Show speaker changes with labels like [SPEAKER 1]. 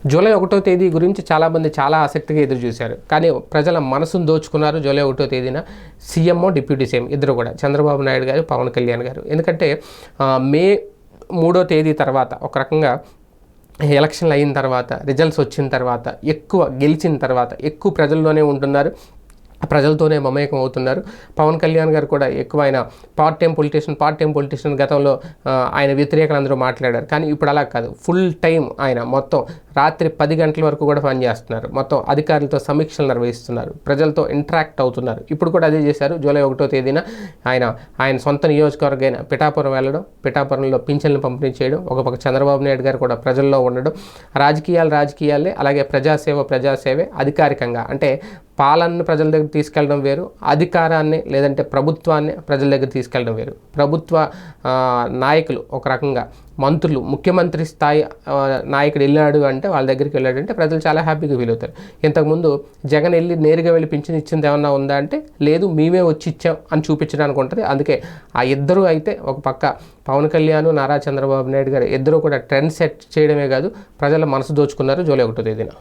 [SPEAKER 1] July ఒకటో తేదీ గురించి చాలామంది చాలా ఆసక్తిగా ఎదురు చూశారు కానీ ప్రజల మనసును దోచుకున్నారు జూలై ఒకటో తేదీన సీఎంఓ డిప్యూటీ సీఎం ఇద్దరు కూడా చంద్రబాబు నాయుడు గారు పవన్ కళ్యాణ్ గారు. ఎందుకంటే మే మూడో తేదీ తర్వాత ఒక రకంగా ఎలక్షన్లు అయిన తర్వాత రిజల్ట్స్ వచ్చిన తర్వాత ఎక్కువ గెలిచిన తర్వాత ఎక్కువ ప్రజల్లోనే ఉంటున్నారు. ప్రజలతోనే మమేకం అవుతున్నారు పవన్ కళ్యాణ్ గారు కూడా ఎక్కువ ఆయన part time politician part time politician గతంలో ఆయన వ్యతిరేకలు అందరూ మాట్లాడారు. కానీ ఇప్పుడు అలా కాదు. ఫుల్ టైం ఆయన మొత్తం రాత్రి పది గంటల వరకు కూడా పనిచేస్తున్నారు మొత్తం అధికారులతో సమీక్షలు నిర్వహిస్తున్నారు. ప్రజలతో ఇంటరాక్ట్ అవుతున్నారు. ఇప్పుడు కూడా అదే చేశారు. జూలై ఒకటో తేదీన ఆయన ఆయన సొంత నియోజకవర్గమైన పిఠాపురం వెళ్ళడం పిఠాపురంలో పింఛన్లు పంపిణీ చేయడం ఒక పక్క చంద్రబాబు నాయుడు గారు కూడా ప్రజల్లో ఉండడం రాజకీయాలు రాజకీయాలే అలాగే ప్రజాసేవ ప్రజాసేవే అధికారికంగా. అంటే పాలనను ప్రజల దగ్గర తీసుకెళ్ళడం వేరు అధికారాన్ని లేదంటే ప్రభుత్వాన్ని ప్రజల దగ్గర తీసుకెళ్ళడం వేరు. ప్రభుత్వ నాయకులు ఒక రకంగా మంత్రులు ముఖ్యమంత్రి స్థాయి నాయకుడు వెళ్ళాడు అంటే వాళ్ళ దగ్గరికి వెళ్ళాడు అంటే ప్రజలు చాలా హ్యాపీగా ఫీల్ అవుతారు. ఇంతకుముందు జగన్ వెళ్ళి నేరుగా వెళ్ళి పింఛన్ ఇచ్చింది ఏమన్నా ఉందా అంటే లేదు మేమే వచ్చి ఇచ్చాం అని చూపించడానికి ఉంటుంది. అందుకే ఆ ఇద్దరు అయితే ఒక పక్క పవన్ కళ్యాణ్ నారా చంద్రబాబు నాయుడు గారు ఇద్దరు కూడా ట్రెండ్ సెట్ చేయడమే కాదు ప్రజల మనసు దోచుకున్నారు జూలై ఒకటో తేదీన.